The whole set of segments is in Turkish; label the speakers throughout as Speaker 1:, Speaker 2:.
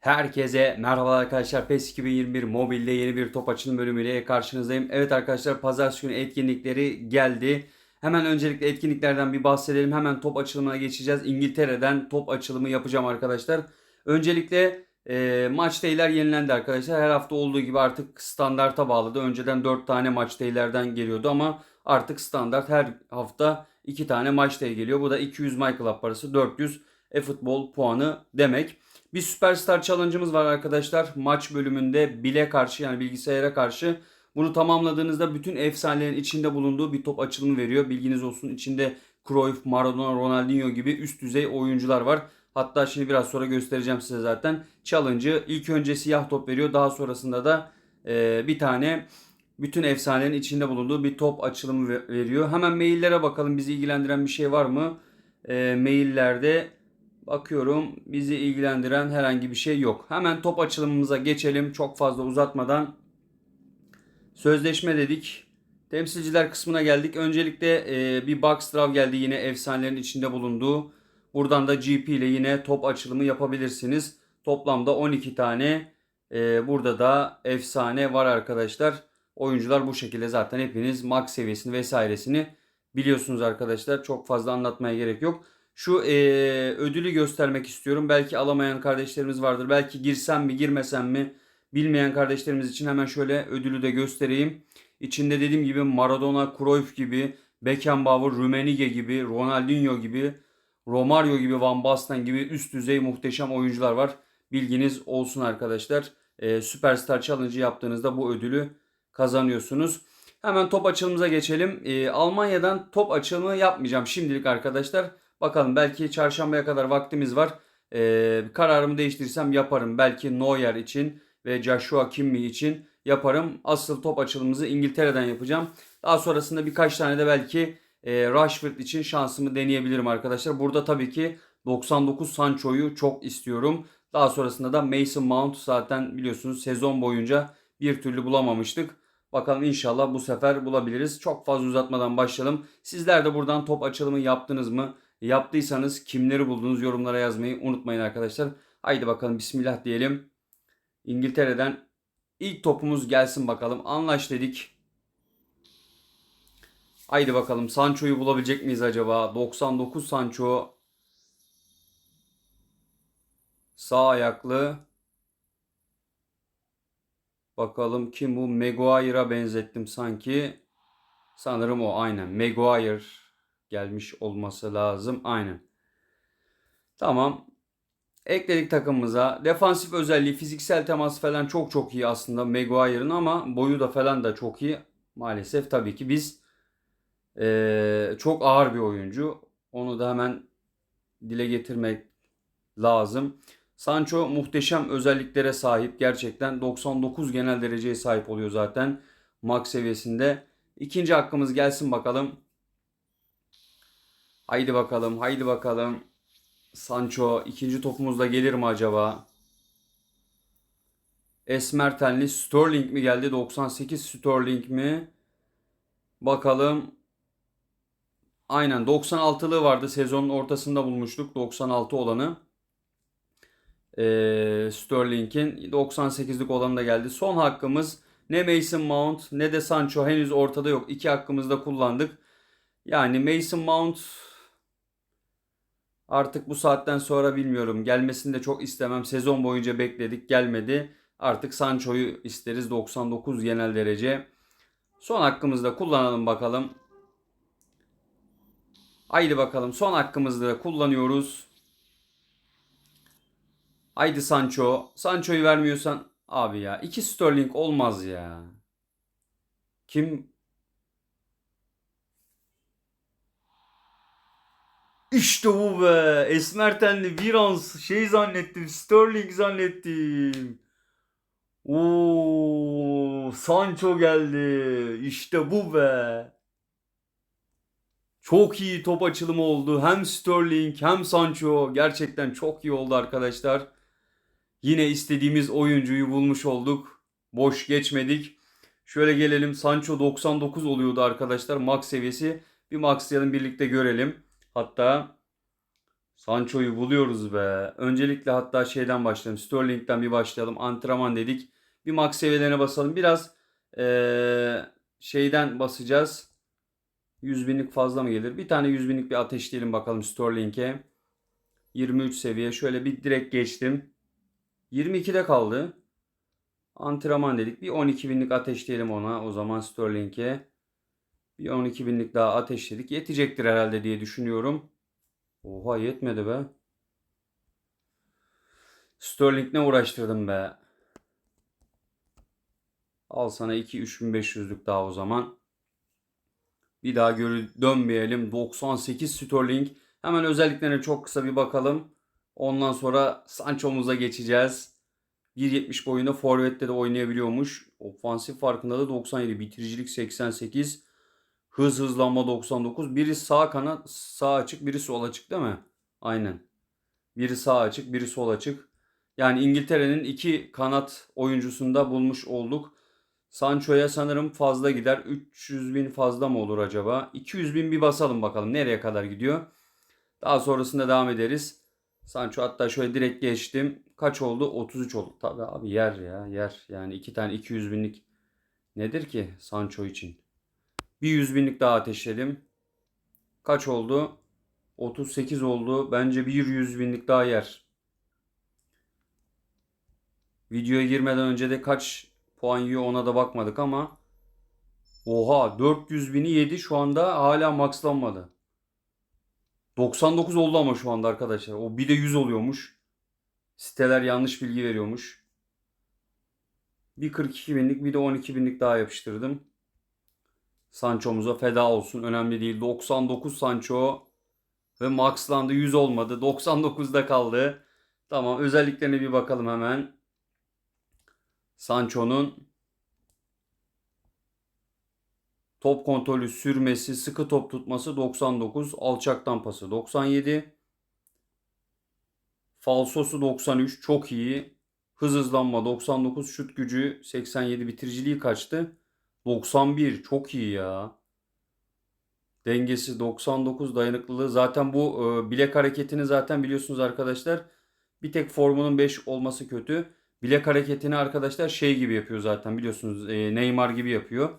Speaker 1: Herkese merhaba arkadaşlar. PES 2021 mobilde yeni bir top açılım bölümüyle karşınızdayım. Evet arkadaşlar pazartesi günü etkinlikleri geldi. Hemen öncelikle etkinliklerden bir bahsedelim. Hemen top açılımına geçeceğiz. İngiltere'den top açılımı yapacağım arkadaşlar. Öncelikle e, maç değiller yenilendi arkadaşlar. Her hafta olduğu gibi artık standarta bağladı. Önceden 4 tane maç değillerden geliyordu ama artık standart her hafta 2 tane maç day geliyor. Bu da 200 My Club parası 400 e-futbol puanı demek. Bir Superstar Challenge'ımız var arkadaşlar. Maç bölümünde bile karşı yani bilgisayara karşı. Bunu tamamladığınızda bütün efsanelerin içinde bulunduğu bir top açılımı veriyor. Bilginiz olsun. İçinde Cruyff, Maradona, Ronaldinho gibi üst düzey oyuncular var. Hatta şimdi biraz sonra göstereceğim size zaten. Challenge'ı ilk önce siyah top veriyor. Daha sonrasında da e, bir tane bütün efsanelerin içinde bulunduğu bir top açılımı ve- veriyor. Hemen maillere bakalım. Bizi ilgilendiren bir şey var mı? E, maillerde Bakıyorum bizi ilgilendiren herhangi bir şey yok. Hemen top açılımımıza geçelim. Çok fazla uzatmadan. Sözleşme dedik. Temsilciler kısmına geldik. Öncelikle e, bir box draw geldi yine efsanelerin içinde bulunduğu. Buradan da GP ile yine top açılımı yapabilirsiniz. Toplamda 12 tane e, burada da efsane var arkadaşlar. Oyuncular bu şekilde zaten hepiniz max seviyesini vesairesini biliyorsunuz arkadaşlar. Çok fazla anlatmaya gerek yok. Şu e, ödülü göstermek istiyorum. Belki alamayan kardeşlerimiz vardır. Belki girsem mi girmesem mi bilmeyen kardeşlerimiz için hemen şöyle ödülü de göstereyim. İçinde dediğim gibi Maradona, Cruyff gibi, Beckenbauer, Rummenigge gibi, Ronaldinho gibi, Romario gibi, Van Basten gibi üst düzey muhteşem oyuncular var. Bilginiz olsun arkadaşlar. E, Superstar Challenge yaptığınızda bu ödülü kazanıyorsunuz. Hemen top açılımıza geçelim. E, Almanya'dan top açılımı yapmayacağım şimdilik arkadaşlar. Bakalım belki çarşambaya kadar vaktimiz var. E, kararımı değiştirirsem yaparım. Belki Neuer için ve Joshua Kimmich için yaparım. Asıl top açılımımızı İngiltere'den yapacağım. Daha sonrasında birkaç tane de belki e, Rashford için şansımı deneyebilirim arkadaşlar. Burada tabii ki 99 Sancho'yu çok istiyorum. Daha sonrasında da Mason Mount zaten biliyorsunuz sezon boyunca bir türlü bulamamıştık. Bakalım inşallah bu sefer bulabiliriz. Çok fazla uzatmadan başlayalım. Sizler de buradan top açılımı yaptınız mı? Yaptıysanız kimleri buldunuz yorumlara yazmayı unutmayın arkadaşlar. Haydi bakalım bismillah diyelim. İngiltere'den ilk topumuz gelsin bakalım. Anlaş dedik. Haydi bakalım Sancho'yu bulabilecek miyiz acaba? 99 Sancho. Sağ ayaklı. Bakalım kim bu? Maguire'a benzettim sanki. Sanırım o aynen. Maguire gelmiş olması lazım. Aynen. Tamam. Ekledik takımımıza. Defansif özelliği, fiziksel temas falan çok çok iyi aslında Maguire'ın ama boyu da falan da çok iyi. Maalesef tabii ki biz eee, çok ağır bir oyuncu. Onu da hemen dile getirmek lazım. Sancho muhteşem özelliklere sahip. Gerçekten 99 genel dereceye sahip oluyor zaten. Max seviyesinde. İkinci hakkımız gelsin bakalım. Haydi bakalım, haydi bakalım. Sancho ikinci topumuzda gelir mi acaba? Esmer tenli Sterling mi geldi? 98 Sterling mi? Bakalım. Aynen 96'lığı vardı. Sezonun ortasında bulmuştuk 96 olanı. Ee, Sterling'in 98'lik olanı da geldi. Son hakkımız ne Mason Mount ne de Sancho henüz ortada yok. İki hakkımızı da kullandık. Yani Mason Mount Artık bu saatten sonra bilmiyorum. Gelmesini de çok istemem. Sezon boyunca bekledik gelmedi. Artık Sancho'yu isteriz 99 genel derece. Son hakkımızı da kullanalım bakalım. Haydi bakalım son hakkımızı da kullanıyoruz. Haydi Sancho. Sancho'yu vermiyorsan abi ya. iki Sterling olmaz ya. Kim İşte bu be. Esmer tenli bir an şey zannettim. Sterling zannettim. Oo, Sancho geldi. İşte bu be. Çok iyi top açılımı oldu. Hem Sterling hem Sancho. Gerçekten çok iyi oldu arkadaşlar. Yine istediğimiz oyuncuyu bulmuş olduk. Boş geçmedik. Şöyle gelelim. Sancho 99 oluyordu arkadaşlar. Max seviyesi. Bir maxlayalım birlikte görelim. Hatta Sancho'yu buluyoruz be. Öncelikle hatta şeyden başlayalım. Sterling'den bir başlayalım. Antrenman dedik. Bir max seviyelerine basalım. Biraz ee, şeyden basacağız. 100 binlik fazla mı gelir? Bir tane 100 binlik bir ateşleyelim bakalım Sterling'e. 23 seviye. Şöyle bir direkt geçtim. 22'de kaldı. Antrenman dedik. Bir 12 binlik ateşleyelim ona. O zaman Sterling'e. Bir 12 binlik daha ateşledik. Yetecektir herhalde diye düşünüyorum. Oha yetmedi be. Sterling ne uğraştırdım be. Al sana 2-3500'lük daha o zaman. Bir daha görü dönmeyelim. 98 Sterling. Hemen özelliklerine çok kısa bir bakalım. Ondan sonra Sancho'muza geçeceğiz. 1.70 boyunda forvette de oynayabiliyormuş. Ofansif farkında da 97. Bitiricilik 88. Hız hızlanma 99. Biri sağ kanat sağ açık biri sol açık değil mi? Aynen. Biri sağ açık biri sol açık. Yani İngiltere'nin iki kanat oyuncusunda bulmuş olduk. Sancho'ya sanırım fazla gider. 300 bin fazla mı olur acaba? 200 bin bir basalım bakalım nereye kadar gidiyor. Daha sonrasında devam ederiz. Sancho hatta şöyle direkt geçtim. Kaç oldu? 33 oldu. Tabii abi yer ya yer. Yani iki tane 200 binlik nedir ki Sancho için? Bir 100 binlik daha ateşledim. Kaç oldu? 38 oldu. Bence bir 100 binlik daha yer. Videoya girmeden önce de kaç puan yiyor ona da bakmadık ama. Oha 400 bini yedi şu anda hala maxlanmadı. 99 oldu ama şu anda arkadaşlar. O bir de 100 oluyormuş. Siteler yanlış bilgi veriyormuş. Bir 42 binlik bir de 12 binlik daha yapıştırdım. Sancho'muza feda olsun. Önemli değil. 99 Sancho ve maxlandı. 100 olmadı. 99'da kaldı. Tamam özelliklerine bir bakalım hemen. Sancho'nun top kontrolü, sürmesi, sıkı top tutması 99, alçaktan pası 97. Falsosu 93 çok iyi. Hız hızlanma 99, şut gücü 87, bitiriciliği kaçtı? 91 çok iyi ya. Dengesi 99 dayanıklılığı zaten bu e, bilek hareketini zaten biliyorsunuz arkadaşlar. Bir tek formunun 5 olması kötü. Bilek hareketini arkadaşlar şey gibi yapıyor zaten biliyorsunuz e, Neymar gibi yapıyor.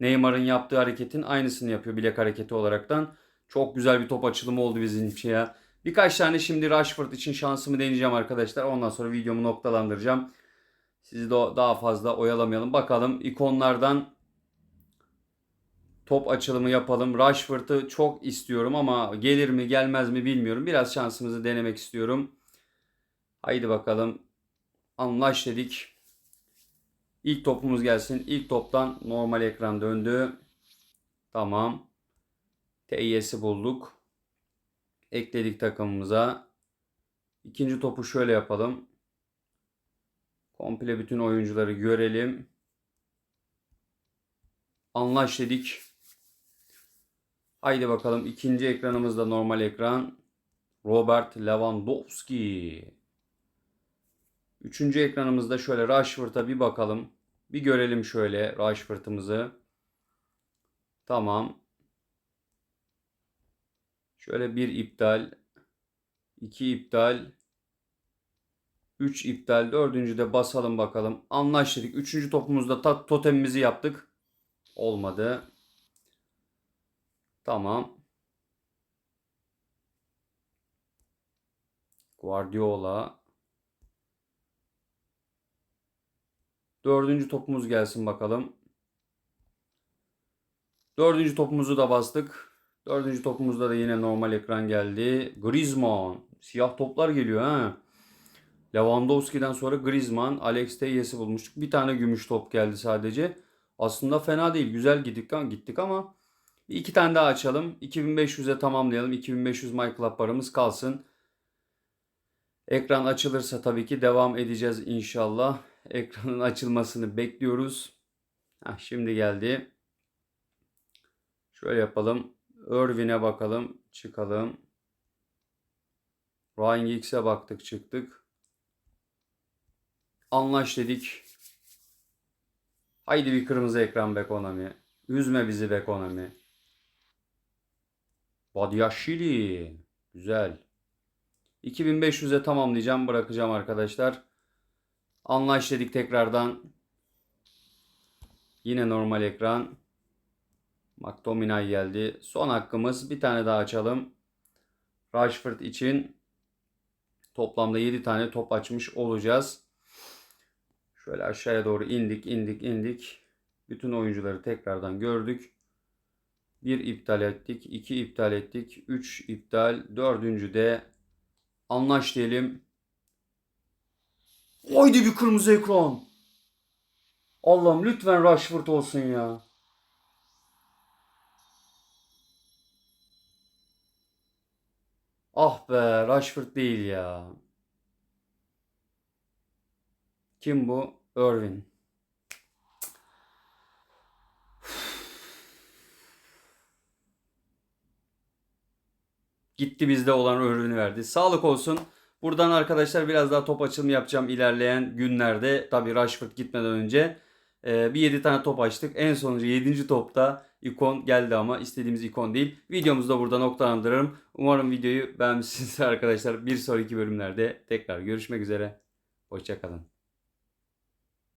Speaker 1: Neymar'ın yaptığı hareketin aynısını yapıyor bilek hareketi olaraktan. Çok güzel bir top açılımı oldu bizim için ya. Birkaç tane şimdi Rashford için şansımı deneyeceğim arkadaşlar. Ondan sonra videomu noktalandıracağım. Sizi de daha fazla oyalamayalım. Bakalım ikonlardan top açılımı yapalım. Rashford'ı çok istiyorum ama gelir mi gelmez mi bilmiyorum. Biraz şansımızı denemek istiyorum. Haydi bakalım. Anlaş dedik. İlk topumuz gelsin. İlk toptan normal ekran döndü. Tamam. TYS'i bulduk. Ekledik takımımıza. İkinci topu şöyle yapalım. Komple bütün oyuncuları görelim. Anlaş dedik. Haydi bakalım ikinci ekranımızda normal ekran. Robert Lewandowski. Üçüncü ekranımızda şöyle Rashford'a bir bakalım. Bir görelim şöyle Rashford'ımızı. Tamam. Şöyle bir iptal. iki iptal. Üç iptal. Dördüncü de basalım bakalım. Anlaştık. Üçüncü topumuzda totemimizi yaptık. Olmadı. Tamam. Guardiola. Dördüncü topumuz gelsin bakalım. Dördüncü topumuzu da bastık. Dördüncü topumuzda da yine normal ekran geldi. Griezmann. Siyah toplar geliyor ha. Lewandowski'den sonra Griezmann, Alex Teyes'i bulmuştuk. Bir tane gümüş top geldi sadece. Aslında fena değil. Güzel gittik, gittik ama iki tane daha açalım. 2500'e tamamlayalım. 2500 MyClub paramız kalsın. Ekran açılırsa tabii ki devam edeceğiz inşallah. Ekranın açılmasını bekliyoruz. Heh, şimdi geldi. Şöyle yapalım. Irvin'e bakalım. Çıkalım. Ryan Giggs'e baktık çıktık. Anlaş dedik. Haydi bir kırmızı ekran be Konami. Üzme bizi be Badiashili. Güzel. 2500'e tamamlayacağım. Bırakacağım arkadaşlar. Anlaş dedik tekrardan. Yine normal ekran. McTominay geldi. Son hakkımız. Bir tane daha açalım. Rashford için toplamda 7 tane top açmış olacağız. Şöyle aşağıya doğru indik, indik, indik. Bütün oyuncuları tekrardan gördük. 1 iptal ettik, 2 iptal ettik, 3 iptal, 4. de anlaş diyelim. Haydi bir kırmızı ekran. Allah'ım lütfen Rashford olsun ya. Ah be Rashford değil ya. Kim bu? Irvin. Gitti bizde olan ürünü verdi. Sağlık olsun. Buradan arkadaşlar biraz daha top açılımı yapacağım ilerleyen günlerde. Tabii Rashford gitmeden önce. Ee, bir 7 tane top açtık. En sonuncu 7. topta ikon geldi ama istediğimiz ikon değil. Videomuzu da burada noktalandırırım. Umarım videoyu beğenmişsinizdir arkadaşlar. Bir sonraki bölümlerde tekrar görüşmek üzere. Hoşçakalın.